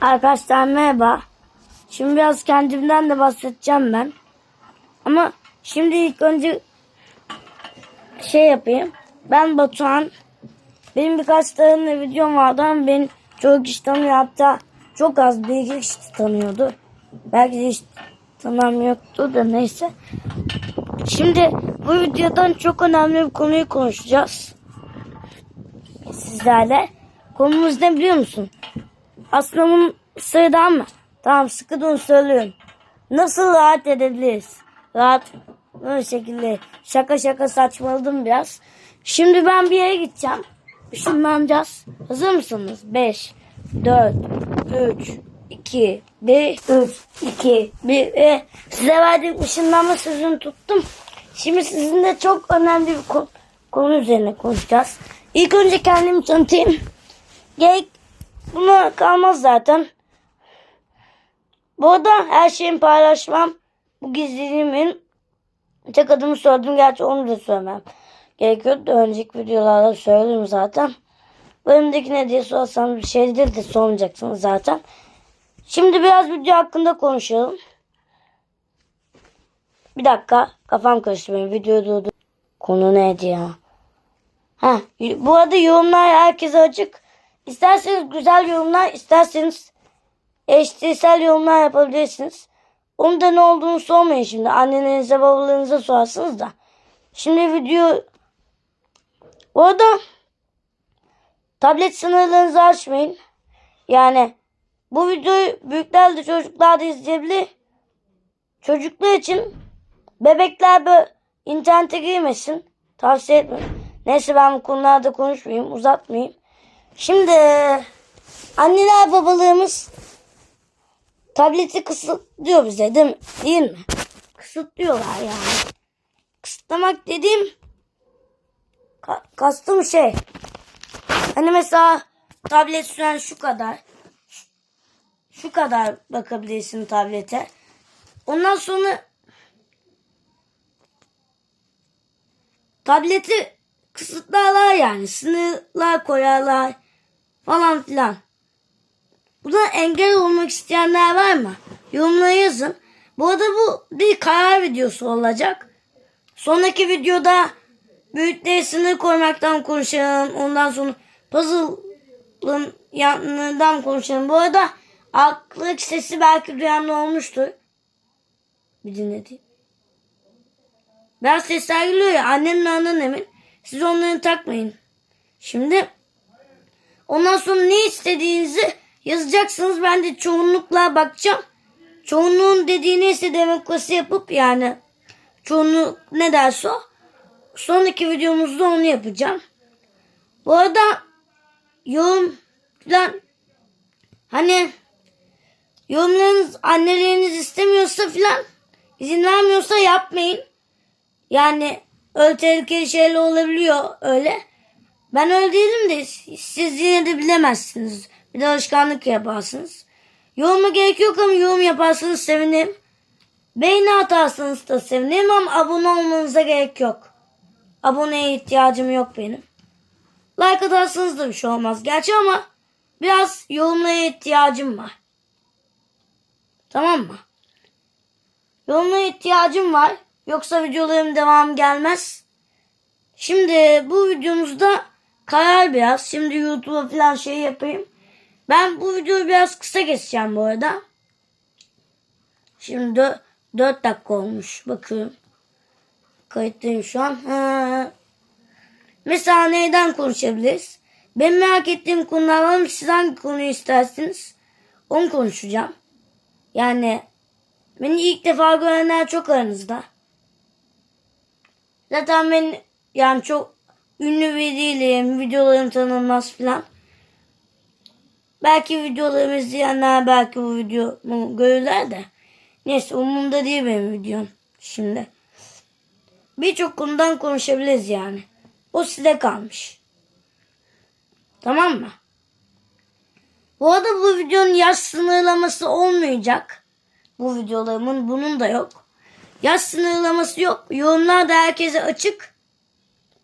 Arkadaşlar merhaba. Şimdi biraz kendimden de bahsedeceğim ben. Ama şimdi ilk önce şey yapayım. Ben Batuhan. Benim birkaç tane videom vardı ama beni çok kişi tanıyor. Hatta çok az bir iki kişi tanıyordu. Belki de hiç tanım yoktu da neyse. Şimdi bu videodan çok önemli bir konuyu konuşacağız. Sizlerle. Konumuz ne biliyor musun? Bunun sıradan mı? Tamam sıkı durun söylüyorum. Nasıl rahat edebiliriz? Rahat böyle şekilde şaka şaka saçmaladım biraz. Şimdi ben bir yere gideceğim. Işınlanacağız. Hazır mısınız? 5, 4, 3, 2, 1, 3, 2, 1 ve size verdiğim ışınlanma sözünü tuttum. Şimdi sizinle çok önemli bir konu, konu üzerine konuşacağız. İlk önce kendimi tanıtayım. Gerek buna kalmaz zaten. Bu arada her şeyimi paylaşmam. Bu gizliliğimin tek adımı söyledim. Gerçi onu da söylemem. Gerekiyordu önceki videolarda söyledim zaten. Önümdeki ne diye sorsanız bir şeydir de sormayacaksınız zaten. Şimdi biraz video hakkında konuşalım. Bir dakika kafam karıştı benim video durdu. Konu neydi ya? Ha, bu arada yorumlar herkese açık. İsterseniz güzel yorumlar, isterseniz eşcinsel yorumlar yapabilirsiniz. Onun da ne olduğunu sormayın şimdi. Annelerinize babalarınıza sorarsınız da. Şimdi video... Bu arada tablet sınırlarınızı açmayın. Yani bu videoyu büyükler de çocuklar da izleyebilir. Çocuklar için bebekler böyle internete girmesin. Tavsiye etmiyorum. Neyse ben bu konularda konuşmayayım, uzatmayayım. Şimdi anneler babalarımız tableti kısıtlıyor bize değil mi? Değil mi? Kısıtlıyorlar yani. Kısıtlamak dediğim ka- kastım şey. Hani mesela tablet süren şu kadar. Şu kadar bakabilirsin tablete. Ondan sonra tableti kısıtlarlar yani. Sınırlar koyarlar falan filan. Buna engel olmak isteyenler var mı? Yorumlara yazın. Bu arada bu bir karar videosu olacak. Sonraki videoda büyüklere sınır koymaktan konuşalım. Ondan sonra puzzle'ın yanından konuşalım. Bu arada aklık sesi belki duyanlı olmuştur. Bir dinledim. Biraz sesler geliyor ya annemle anneannemin. Siz onları takmayın. Şimdi ondan sonra ne istediğinizi yazacaksınız. Ben de çoğunlukla bakacağım. Çoğunluğun dediği neyse demokrasi yapıp yani çoğunluk ne derse o. Sonraki videomuzda onu yapacağım. Bu arada yorum falan hani yorumlarınız anneleriniz istemiyorsa filan izin vermiyorsa yapmayın. Yani öyle tehlikeli şeyler olabiliyor öyle. Ben öyle değilim de siz yine de bilemezsiniz. Bir de alışkanlık yaparsınız. Yoruma gerek yok ama yorum yaparsanız sevinirim. Beğeni atarsanız da sevinirim ama abone olmanıza gerek yok. Aboneye ihtiyacım yok benim. Like atarsanız da bir şey olmaz. Gerçi ama biraz yorumlara ihtiyacım var. Tamam mı? Yorumlara ihtiyacım var. Yoksa videolarım devam gelmez. Şimdi bu videomuzda karar biraz. Şimdi YouTube'a falan şey yapayım. Ben bu videoyu biraz kısa geçeceğim bu arada. Şimdi 4 dakika olmuş. Bakıyorum. Kayıttayım şu an. Ha. Mesela neyden konuşabiliriz? Ben merak ettiğim konular var mı? Siz hangi konuyu istersiniz? Onu konuşacağım. Yani beni ilk defa görenler çok aranızda. Zaten ben yani çok ünlü bir değilim. Videolarım tanınmaz falan. Belki videolarımı izleyenler belki bu videomu görürler de. Neyse umurumda değil benim videom şimdi. Birçok konudan konuşabiliriz yani. O size kalmış. Tamam mı? Bu arada bu videonun yaş sınırlaması olmayacak. Bu videolarımın bunun da yok. Yaş sınırlaması yok. Yorumlar da herkese açık.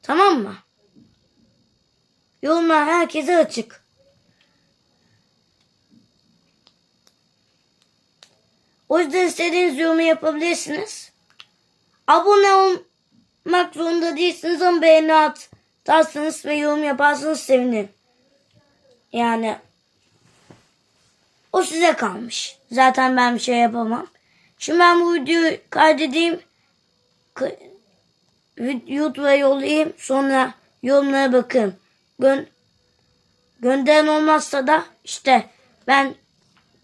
Tamam mı? Yorumlar herkese açık. O yüzden istediğiniz yorumu yapabilirsiniz. Abone olmak zorunda değilsiniz ama beğeni atarsanız ve yorum yaparsanız sevinirim. Yani o size kalmış. Zaten ben bir şey yapamam. Şimdi ben bu videoyu kaydedeyim. YouTube'a yollayayım. Sonra yorumlara bakın. Gön gönderen olmazsa da işte ben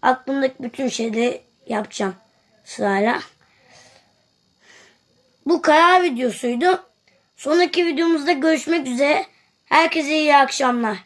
aklımdaki bütün şeyleri yapacağım sırayla. Bu karar videosuydu. Sonraki videomuzda görüşmek üzere. Herkese iyi akşamlar.